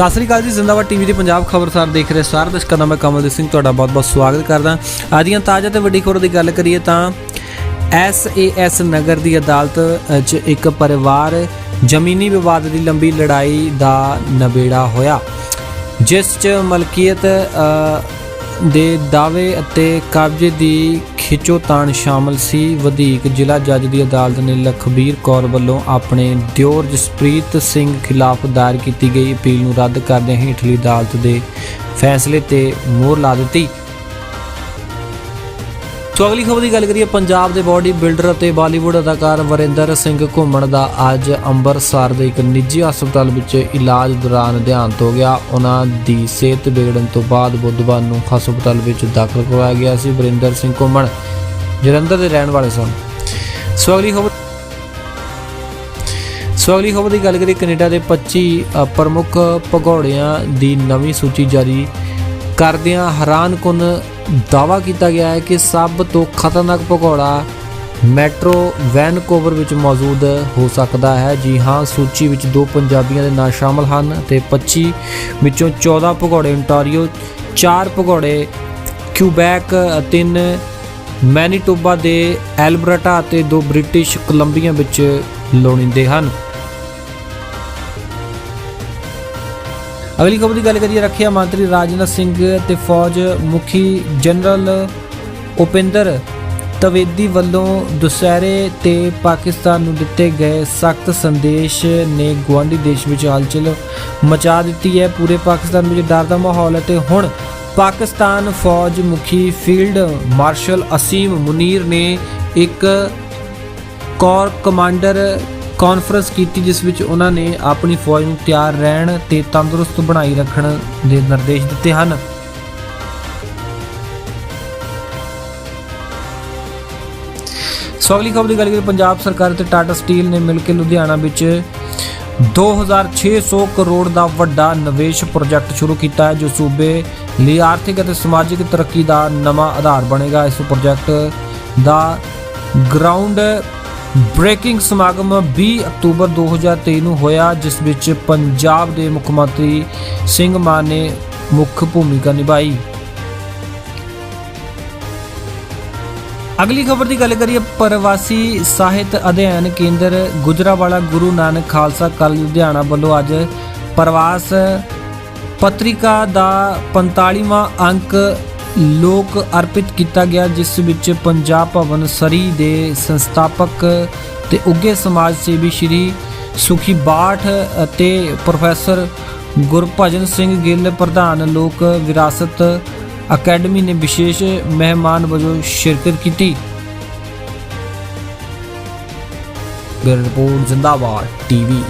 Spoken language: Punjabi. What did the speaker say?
ਸਤਿ ਸ੍ਰੀ ਅਕਾਲ ਜੀ, ਜ਼ਿੰਦਾਬਾਦ ਟੀਵੀ ਦੀ ਪੰਜਾਬ ਖਬਰਸਾਰ ਦੇਖ ਰਹੇ ਸਾਰੇ ਦਰਸ਼ਕਾਂ ਦਾ ਮੈਂ ਕਮਲਦੀਪ ਸਿੰਘ, ਤੁਹਾਡਾ ਬਹੁਤ-ਬਹੁਤ ਸਵਾਗਤ ਕਰਦਾ। ਅੱਜ ਦੀਆਂ ਤਾਜ਼ਾ ਤੇ ਵੱਡੀ ਖਬਰ ਦੀ ਗੱਲ ਕਰੀਏ ਤਾਂ ਐਸਏਐਸ ਨਗਰ ਦੀ ਅਦਾਲਤ 'ਚ ਇੱਕ ਪਰਿਵਾਰ ਜ਼ਮੀਨੀ ਵਿਵਾਦ ਦੀ ਲੰਬੀ ਲੜਾਈ ਦਾ ਨਬੇੜਾ ਹੋਇਆ। ਜਿਸ 'ਚ ਮਲਕੀਅਤ ਦੇ ਦਾਅਵੇ ਅਤੇ ਕਬਜ਼ੇ ਦੀ ਖਿੱਚੋਤਾਣ ਸ਼ਾਮਲ ਸੀ। ਵਧੀਕ ਜ਼ਿਲ੍ਹਾ ਜੱਜ ਦੀ ਅਦਾਲਤ ਨੇ ਲਖਬੀਰ ਕੌਰ ਵੱਲੋਂ ਆਪਣੇ ਦਿਓਰ ਜਸਪ੍ਰੀਤ ਸਿੰਘ ਖਿਲਾਫ ਦਾਇਰ ਕੀਤੀ ਗਈ ਅਪੀਲ ਨੂੰ ਰੱਦ ਕਰਦਿਆਂ ਹੇਠਲੀ ਅਦਾਲਤ ਦੇ ਫੈਸਲੇ ਤੇ ਮੋਹਰ ਲਾ ਦਿੱਤੀ। ਸੋ ਅਗਲੀ ਖਬਰ ਦੀ ਗੱਲ ਕਰੀਏ, ਪੰਜਾਬ ਦੇ ਬਾਡੀ ਬਿਲਡਰ ਅਤੇ ਬਾਲੀਵੁੱਡ ਅਦਾਕਾਰ ਵਰਿੰਦਰ ਸਿੰਘ ਘੁੰਮਣ ਦਾ ਅੱਜ ਅੰਮ੍ਰਿਤਸਰ ਦੇ ਇੱਕ ਨਿੱਜੀ ਹਸਪਤਾਲ ਵਿੱਚ ਇਲਾਜ ਦੌਰਾਨ ਦੇਹਾਂਤ ਹੋ ਗਿਆ। ਉਹਨਾਂ ਦੀ ਸਿਹਤ ਵਿਗੜਨ ਤੋਂ ਬਾਅਦ ਬੁੱਧਵਾਰ ਨੂੰ ਹਸਪਤਾਲ ਵਿੱਚ ਦਾਖਲ ਕਰਵਾਇਆ ਗਿਆ ਸੀ ਵਰਿੰਦਰ ਸਿੰਘ ਘੁੰਮਣ। ਜਲੰਧਰ ਦੇ ਰਹਿਣ ਵਾਲੇ ਸਨ। ਸੋ ਅਗਲੀ ਖਬਰ ਸੋ ਅਗਲੀ ਖਬਰ ਦੀ ਗੱਲ ਕਰੀਏ, ਕੈਨੇਡਾ ਦੇ 25 ਪ੍ਰਮੁੱਖ ਭਗੌੜਿਆਂ ਦੀ ਨਵੀਂ ਸੂਚੀ ਜਾਰੀ ਕਰਦਿਆਂ ਹੈਰਾਨਕੁਨ ਦਾਵਾ ਕੀਤਾ ਗਿਆ ਹੈ ਕਿ ਸਭ ਤੋਂ ਖਤਰਨਾਕ ਭਗੌੜਾ ਮੈਟਰੋ ਵੈਨਕੂਵਰ ਵਿੱਚ ਮੌਜੂਦ ਹੋ ਸਕਦਾ ਹੈ। ਜੀ ਹਾਂ, ਸੂਚੀ ਵਿੱਚ ਦੋ ਪੰਜਾਬੀਆਂ ਦੇ ਨਾਂ ਸ਼ਾਮਲ ਹਨ ਤੇ 25 ਵਿੱਚੋਂ 14 ਭਗੌੜੇ ontario 4 ਭਗੌੜੇ ਕਿਊਬੈਕ, ਤਿੰਨ ਮੈਨੀਟੋਬਾ ਦੇ ਐਲਬਰਟਾ ਅਤੇ ਦੋ ਬ੍ਰਿਟਿਸ਼ ਕੋਲੰਬੀਆ ਵਿੱਚ ਲੋੜੀਂਦੇ ਹਨ। ਅਗਲੀ ਖਬਰ ਦੀ ਗੱਲ ਕਰੀਏ, ਰੱਖਿਆ ਮੰਤਰੀ ਰਾਜਨਾਥ ਸਿੰਘ ਤੇ ਫੌਜ ਮੁਖੀ ਜਨਰਲ ਉਪਿੰਦਰ ਤਵੇਦੀ ਵੱਲੋਂ ਦੁਸਹਿਰੇ ਤੇ ਪਾਕਿਸਤਾਨ ਨੂੰ ਦਿੱਤੇ ਗਏ ਸਖਤ ਸੰਦੇਸ਼ ਨੇ ਗਵਾਂਢੀ ਦੇਸ਼ ਵਿੱਚ ਹਲਚਲ ਮਚਾ ਦਿੱਤੀ ਹੈ। ਪੂਰੇ ਪਾਕਿਸਤਾਨ ਵਿੱਚ ਡਰ ਦਾ ਮਾਹੌਲ ਹੈ ਤੇ ਹੁਣ ਪਾਕਿਸਤਾਨ ਫੌਜ ਮੁਖੀ ਫੀਲਡ ਮਾਰਸ਼ਲ ਅਸੀਮ ਮੁਨੀਰ ਨੇ ਇੱਕ ਕੋਰ ਕਮਾਂਡਰ ਕਾਨਫਰੰਸ ਕੀਤੀ ਜਿਸ ਵਿੱਚ ਉਹਨਾਂ ਨੇ ਆਪਣੀ ਫੌਜ ਨੂੰ ਤਿਆਰ ਰਹਿਣ ਤੇ ਤੰਦਰੁਸਤ ਬਣਾਈ ਰੱਖਣ ਦੇ ਨਿਰਦੇਸ਼ ਦਿੱਤੇ ਹਨ। ਸੋ ਅਗਲੀ ਖਬਰ ਦੀ ਗੱਲ ਕਰੀਏ, ਪੰਜਾਬ ਸਰਕਾਰ ਤੇ ਟਾਟਾ ਸਟੀਲ ਨੇ ਮਿਲ ਕੇ ਲੁਧਿਆਣਾ ਵਿੱਚ 2600 ਕਰੋੜ ਦਾ ਵੱਡਾ ਨਿਵੇਸ਼ ਪ੍ਰੋਜੈਕਟ ਸ਼ੁਰੂ ਕੀਤਾ ਹੈ, ਜੋ ਸੂਬੇ ਲਈ ਆਰਥਿਕ ਅਤੇ ਸਮਾਜਿਕ ਤਰੱਕੀ ਦਾ ਨਵਾਂ ਆਧਾਰ ਬਣੇਗਾ। ਇਸ ਪ੍ਰੋਜੈਕਟ ਦਾ ਗਰਾਊਂਡ ਬ੍ਰੇਕਿੰਗ ਸਮਾਗਮ 20 ਅਕਤੂਬਰ 2023 ਨੂੰ ਹੋਇਆ, ਜਿਸ ਵਿੱਚ ਪੰਜਾਬ ਦੇ ਮੁੱਖ ਮੰਤਰੀ ਸਿੰਘ ਮਾਨ ਨੇ ਮੁੱਖ ਭੂਮਿਕਾ ਨਿਭਾਈ। ਅਗਲੀ ਖਬਰ ਦੀ ਗੱਲ ਕਰੀਏ, ਪ੍ਰਵਾਸੀ ਸਾਹਿਤ ਅਧਿਐਨ ਕੇਂਦਰ ਗੁਜਰਾਵਾਲਾ ਗੁਰੂ ਨਾਨਕ ਖਾਲਸਾ ਕਾਲਜ ਲੁਧਿਆਣਾ ਵੱਲੋਂ ਅੱਜ ਪ੍ਰਵਾਸ ਪੱਤਰਿਕਾ ਦਾ 45ਵਾਂ ਅੰਕ ਲੋਕ ਅਰਪਿਤ ਕੀਤਾ ਗਿਆ, ਜਿਸ ਵਿੱਚ ਪੰਜਾਬ ਭਵਨ ਸਰੀ ਦੇ ਸੰਸਥਾਪਕ ਤੇ ਉੱਗੇ ਸਮਾਜ ਸੇਵੀ ਸ਼੍ਰੀ ਸੁਖੀ ਬਾਠ ਅਤੇ ਪ੍ਰੋਫੈਸਰ ਗੁਰਭਜਨ ਸਿੰਘ ਗਿੱਲ, ਪ੍ਰਧਾਨ ਲੋਕ ਵਿਰਾਸਤ ਅਕੈਡਮੀ ਨੇ ਵਿਸ਼ੇਸ਼ ਮਹਿਮਾਨ ਵਜੋਂ ਸ਼ਿਰਕਤ ਕੀਤੀ। Bureau report, Zindabad, TV.